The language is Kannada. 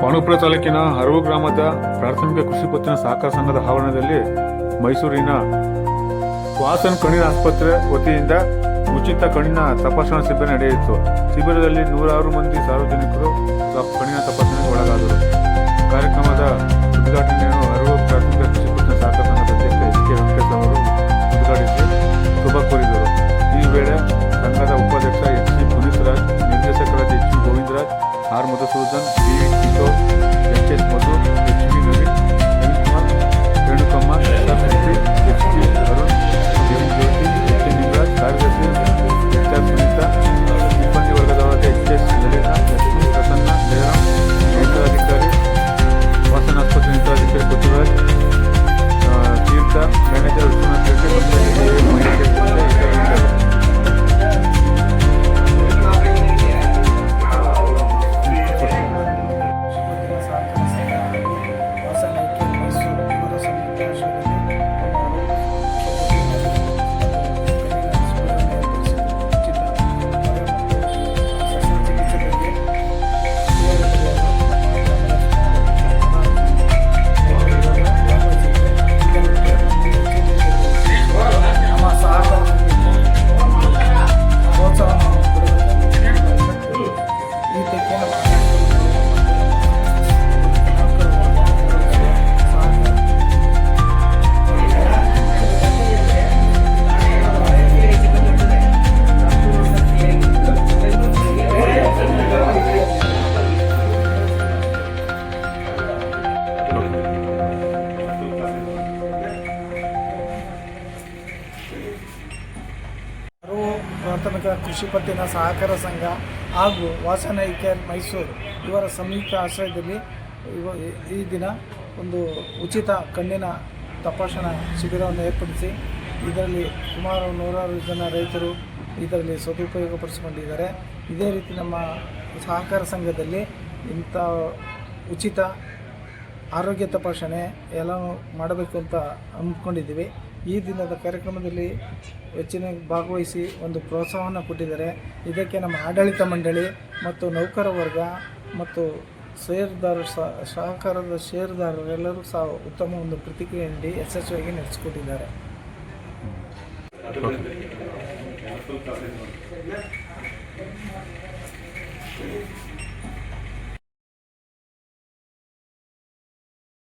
ಪಾಂಡುಪುರ ತಾಲೂಕಿನ ಹರವು ಗ್ರಾಮದ ಪ್ರಾಥಮಿಕ ಕೃಷಿ ಪತ್ತಿನ ಸಹಕಾರ ಸಂಘದ ಆವರಣದಲ್ಲಿ ಮೈಸೂರಿನ ವಾಸನ್ ಕಣ್ಣಿನ ಆಸ್ಪತ್ರೆ ವತಿಯಿಂದ ಉಚಿತ ಕಣ್ಣಿನ ತಪಾಸಣಾ ಶಿಬಿರ ನಡೆಯಿತು. ಶಿಬಿರದಲ್ಲಿ ನೂರಾರು ಮಂದಿ ಸಾರ್ವಜನಿಕರು ಕಣ್ಣಿನ ತಪಾಸಣೆಗೆ ಒಳಗಾದರು. ಪ್ರಾಥಮಿಕ ಕೃಷಿ ಪತ್ತಿನ ಸಹಕಾರ ಸಂಘ ಹಾಗೂ ವಾಸನ ಐಕ್ಯ ಮೈಸೂರು ಇವರ ಸಂಯುಕ್ತ ಆಶ್ರಯದಲ್ಲಿ ಇವ ಈ ದಿನ ಒಂದು ಉಚಿತ ಕಣ್ಣಿನ ತಪಾಸಣಾ ಶಿಬಿರವನ್ನು ಏರ್ಪಡಿಸಿ ಇದರಲ್ಲಿ ಸುಮಾರು ನೂರಾರು ಜನ ರೈತರು ಇದರಲ್ಲಿ ಸದುಪಯೋಗ ಪಡಿಸಿಕೊಂಡಿದ್ದಾರೆ ಇದೇ ರೀತಿ ನಮ್ಮ ಸಹಕಾರ ಸಂಘದಲ್ಲಿ ಇಂಥ ಉಚಿತ ಆರೋಗ್ಯ ತಪಾಸಣೆ ಎಲ್ಲ ಮಾಡಬೇಕು ಅಂತ ಅಂದ್ಕೊಂಡಿದ್ದೀವಿ. ಈ ದಿನದ ಕಾರ್ಯಕ್ರಮದಲ್ಲಿ ಹೆಚ್ಚಿನ ಭಾಗವಹಿಸಿ ಒಂದು ಪ್ರೋತ್ಸಾಹವನ್ನು ಕೊಟ್ಟಿದ್ದಾರೆ ಇದಕ್ಕೆ ನಮ್ಮ ಆಡಳಿತ ಮಂಡಳಿ ಮತ್ತು ನೌಕರ ವರ್ಗ ಮತ್ತು ಷೇರುದಾರರು ಸಹ, ಸಹಕಾರದ ಷೇರುದಾರರೆಲ್ಲರೂ ಸಹ ಉತ್ತಮ ಒಂದು ಪ್ರತಿಕ್ರಿಯೆ ನೀಡಿ ಯಶಸ್ವಿಯಾಗಿ ನಡೆಸಿಕೊಟ್ಟಿದ್ದಾರೆ.